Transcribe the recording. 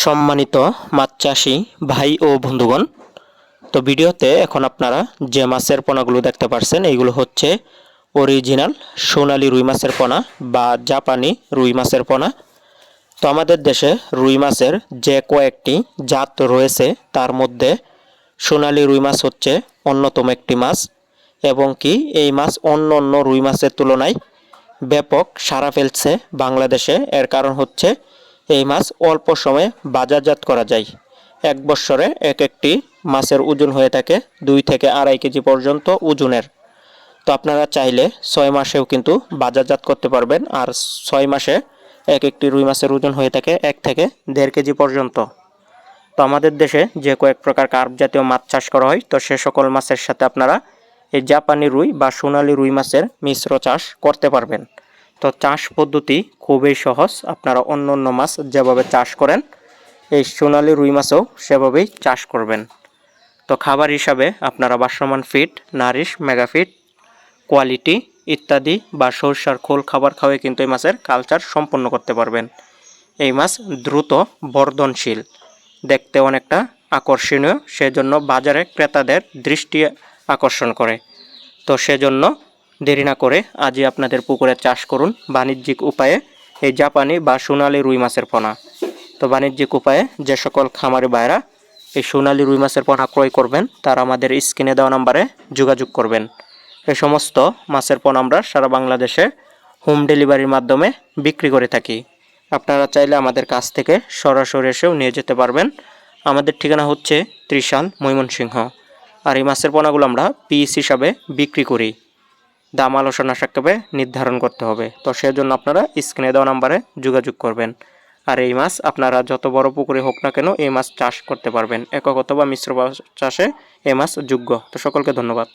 সম্মানিত মাছ চাষি ভাই ও বন্ধুগণ, তো ভিডিওতে এখন আপনারা যে মাছের পোনাগুলো দেখতে পাচ্ছেন এইগুলো হচ্ছে অরিজিনাল সোনালি রুই মাছের পোনা বা জাপানি রুই মাছের পোনা। তো আমাদের দেশে রুই মাছের যে কয়েকটি জাত রয়েছে, তার মধ্যে সোনালি রুই মাছ হচ্ছে অন্যতম একটি মাছ এবং কি এই মাছ অন্য অন্য রুই মাছের তুলনায় ব্যাপক সারা ফেলছে বাংলাদেশে। এর কারণ হচ্ছে এই মাছ অল্প সময়ে বাজারজাত করা যায়। এক বৎসরে এক একটি মাছের ওজন হয়ে থাকে দুই থেকে আড়াই কেজি পর্যন্ত ওজনের। তো আপনারা চাইলে ছয় মাসেও কিন্তু বাজারজাত করতে পারবেন আর ছয় মাসে এক একটি রুই মাছের ওজন হয়ে থাকে এক থেকে দেড় কেজি পর্যন্ত। তো আমাদের দেশে যে কয়েক প্রকার কার্প জাতীয় মাছ চাষ করা হয়, তো সে সকল মাছের সাথে আপনারা এই জাপানি রুই বা সোনালী রুই মাছের মিশ্র চাষ করতে পারবেন। তো চাষ পদ্ধতি খুবই সহজ। আপনারা অন্য অন্য মাছ যেভাবে চাষ করেন, এই সোনালি রুই মাছও সেভাবেই চাষ করবেন। তো খাবার হিসাবে আপনারা বাসমান ফিট, নারিশ মেগাফিট কোয়ালিটি ইত্যাদি বা সরষার খোল খাবার খাওয়াই কিন্তু এই মাছের কালচার সম্পন্ন করতে পারবেন। এই মাছ দ্রুত বর্ধনশীল, দেখতে অনেকটা আকর্ষণীয়, সেজন্য বাজারে ক্রেতাদের দৃষ্টি আকর্ষণ করে। তো সেজন্য দেরি না করে আজই আপনাদের পুকুরে চাষ করুন বাণিজ্যিক উপায়ে এই জাপানি বা সোনালি রুই মাছের পোনা। তো বাণিজ্যিক উপায়ে যে সকল খামারি ভাইরা এই সোনালি রুই মাছের পোনা ক্রয় করবেন, তারা আমাদের স্ক্রিনে দেওয়া নাম্বারে যোগাযোগ করবেন। এই সমস্ত মাছের পোনা আমরা সারা বাংলাদেশে হোম ডেলিভারির মাধ্যমে বিক্রি করে থাকি। আপনারা চাইলে আমাদের কাছ থেকে সরাসরি এসেও নিয়ে যেতে পারবেন। আমাদের ঠিকানা হচ্ছে ত্রিশাল ময়মনসিংহ। আর এই মাছের পোনাগুলো আমরা পিস হিসাবে বিক্রি করি। দাম আলোচনা সাক্ষেপে নির্ধারণ করতে হবে। তো সেজন্য আপনারা স্ক্রিনে দেওয়া নাম্বারে যোগাযোগ করবেন। আর এই মাছ আপনারা যত বড় পুকুরে হোক না কেন এই মাছ চাষ করতে পারবেন। একক অথবা মিশ্র চাষে এই মাছ যোগ্য। তো সকলকে ধন্যবাদ।